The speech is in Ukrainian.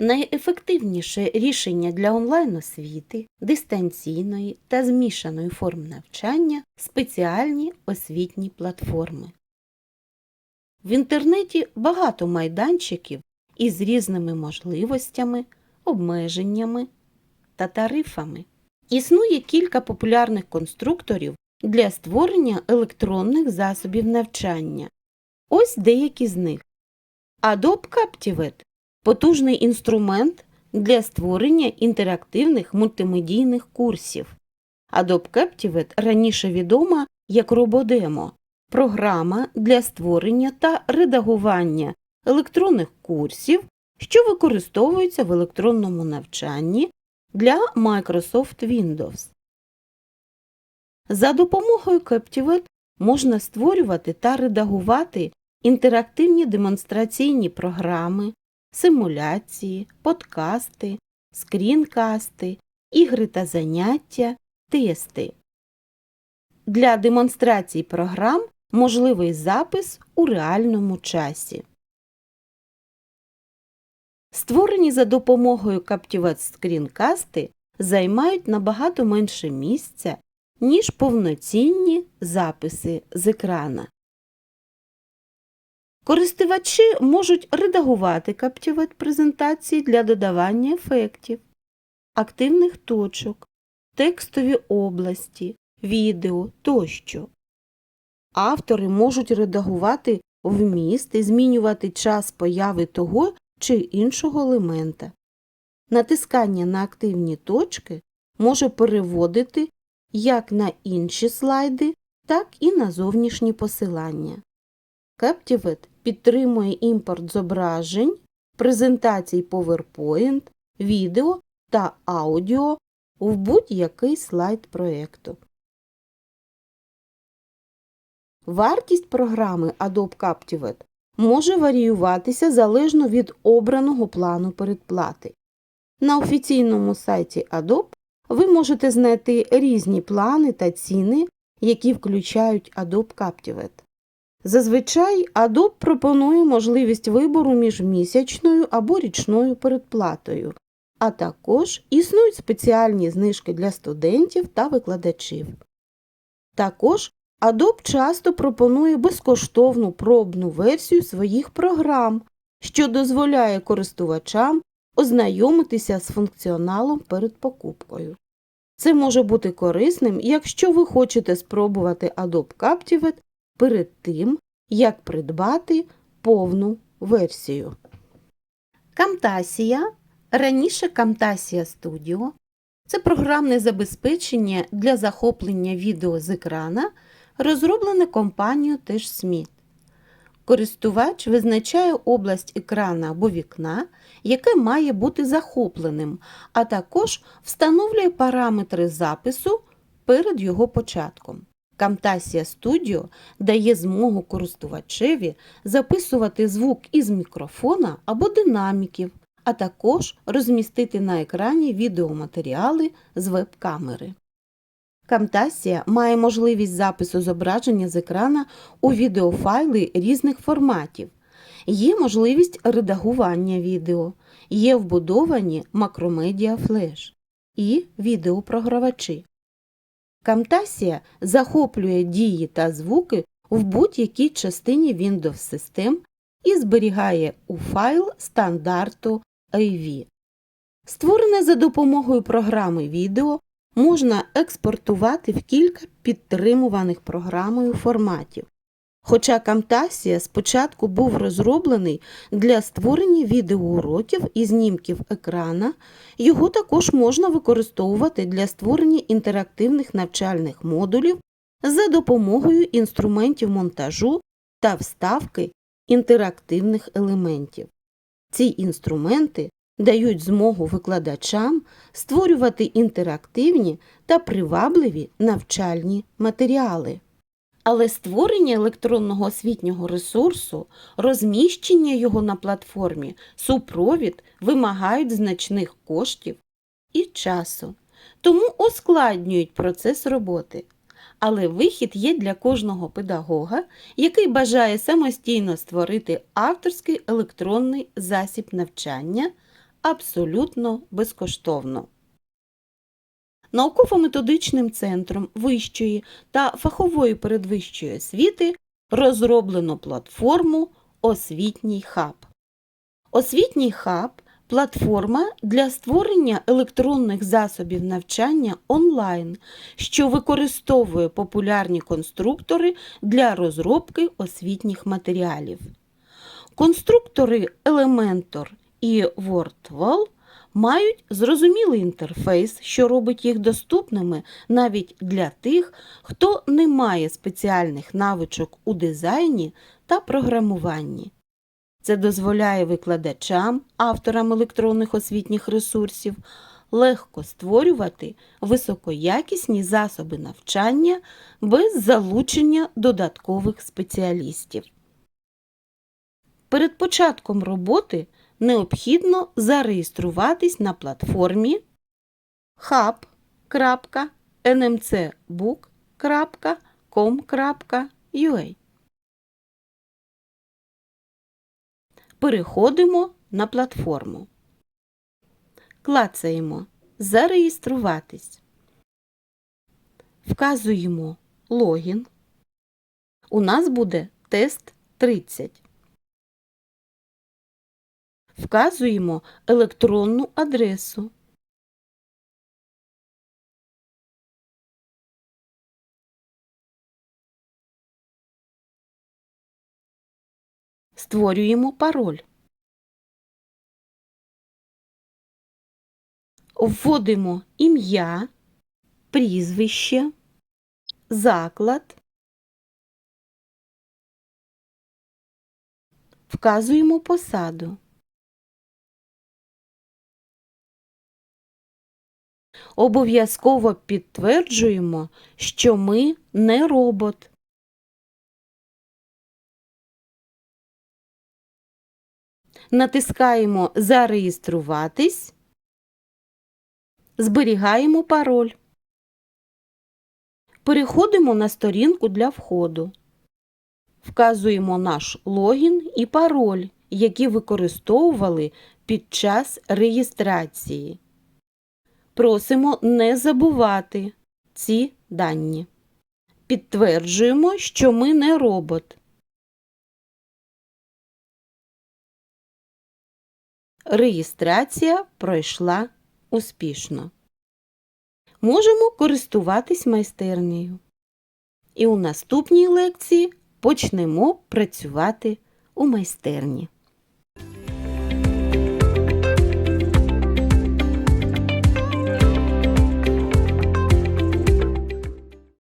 Найефективніше рішення для онлайн-освіти, дистанційної та змішаної форм навчання спеціальні освітні платформи. В інтернеті багато майданчиків із різними можливостями, обмеженнями та тарифами. Існує кілька популярних конструкторів для створення електронних засобів навчання. Ось деякі з них. Adobe Captivate – потужний інструмент для створення інтерактивних мультимедійних курсів. Adobe Captivate раніше відома як RoboDemo – програма для створення та редагування електронних курсів, що використовуються в електронному навчанні для Microsoft Windows. За допомогою Captivate можна створювати та редагувати інтерактивні демонстраційні програми, симуляції, подкасти, скрінкасти, ігри та заняття, тести. Для демонстрації програм можливий запис у реальному часі. Створені за допомогою Captivate скрінкасти займають набагато менше місця, ніж повноцінні записи з екрана. Користувачі можуть редагувати Captivate презентації для додавання ефектів, активних точок, текстові області, відео тощо. Автори можуть редагувати вміст і змінювати час появи того чи іншого елемента. Натискання на активні точки може переводити як на інші слайди, так і на зовнішні посилання. Captivate підтримує імпорт зображень, презентацій PowerPoint, відео та аудіо в будь-який слайд проєкту. Вартість програми Adobe Captivate може варіюватися залежно від обраного плану передплати. На офіційному сайті Adobe ви можете знайти різні плани та ціни, які включають Adobe Captivate. Зазвичай Adobe пропонує можливість вибору між місячною або річною передплатою, а також існують спеціальні знижки для студентів та викладачів. Також Adobe часто пропонує безкоштовну пробну версію своїх програм, що дозволяє користувачам ознайомитися з функціоналом перед покупкою. Це може бути корисним, якщо ви хочете спробувати Adobe Captivate перед тим, як придбати повну версію. Camtasia, раніше Camtasia Studio – це програмне забезпечення для захоплення відео з екрана, розроблене компанією TeshSmith. Користувач визначає область екрана або вікна, яке має бути захопленим, а також встановлює параметри запису перед його початком. Camtasia Studio дає змогу користувачеві записувати звук із мікрофона або динаміків, а також розмістити на екрані відеоматеріали з веб-камери. Camtasia має можливість запису зображення з екрана у відеофайли різних форматів. Є можливість редагування відео, є вбудовані макромедіа флеш і відеопрогравачі. Camtasia захоплює дії та звуки в будь-якій частині Windows систем і зберігає у файл стандарту AV. Створене за допомогою програми відео можна експортувати в кілька підтримуваних програмою форматів. Хоча Camtasia спочатку був розроблений для створення відеоуроків і знімків екрана, його також можна використовувати для створення інтерактивних навчальних модулів за допомогою інструментів монтажу та вставки інтерактивних елементів. Ці інструменти дають змогу викладачам створювати інтерактивні та привабливі навчальні матеріали. Але створення електронного освітнього ресурсу, розміщення його на платформі, супровід вимагають значних коштів і часу, тому ускладнюють процес роботи. Але вихід є для кожного педагога, який бажає самостійно створити авторський електронний засіб навчання абсолютно безкоштовно. Науково-методичним центром вищої та фахової передвищої освіти розроблено платформу Освітній хаб. Освітній хаб платформа для створення електронних засобів навчання онлайн, що використовує популярні конструктори для розробки освітніх матеріалів. Конструктори Elementor і WordWall мають зрозумілий інтерфейс, що робить їх доступними навіть для тих, хто не має спеціальних навичок у дизайні та програмуванні. Це дозволяє викладачам, авторам електронних освітніх ресурсів легко створювати високоякісні засоби навчання без залучення додаткових спеціалістів. Перед початком роботи необхідно зареєструватись на платформі hub.nmcbook.com.ua. Переходимо на платформу. Клацаємо Зареєструватись. Вказуємо логін. У нас буде тест 30. Вказуємо електронну адресу. Створюємо пароль. Вводимо ім'я, прізвище, заклад. Вказуємо посаду. Обов'язково підтверджуємо, що ми не робот. Натискаємо Зареєструватись. Зберігаємо пароль. Переходимо на сторінку для входу. Вказуємо наш логін і пароль, які використовували під час реєстрації. Просимо не забувати ці дані. Підтверджуємо, що ми не робот. Реєстрація пройшла успішно. Можемо користуватись майстернею. І у наступній лекції почнемо працювати у майстерні.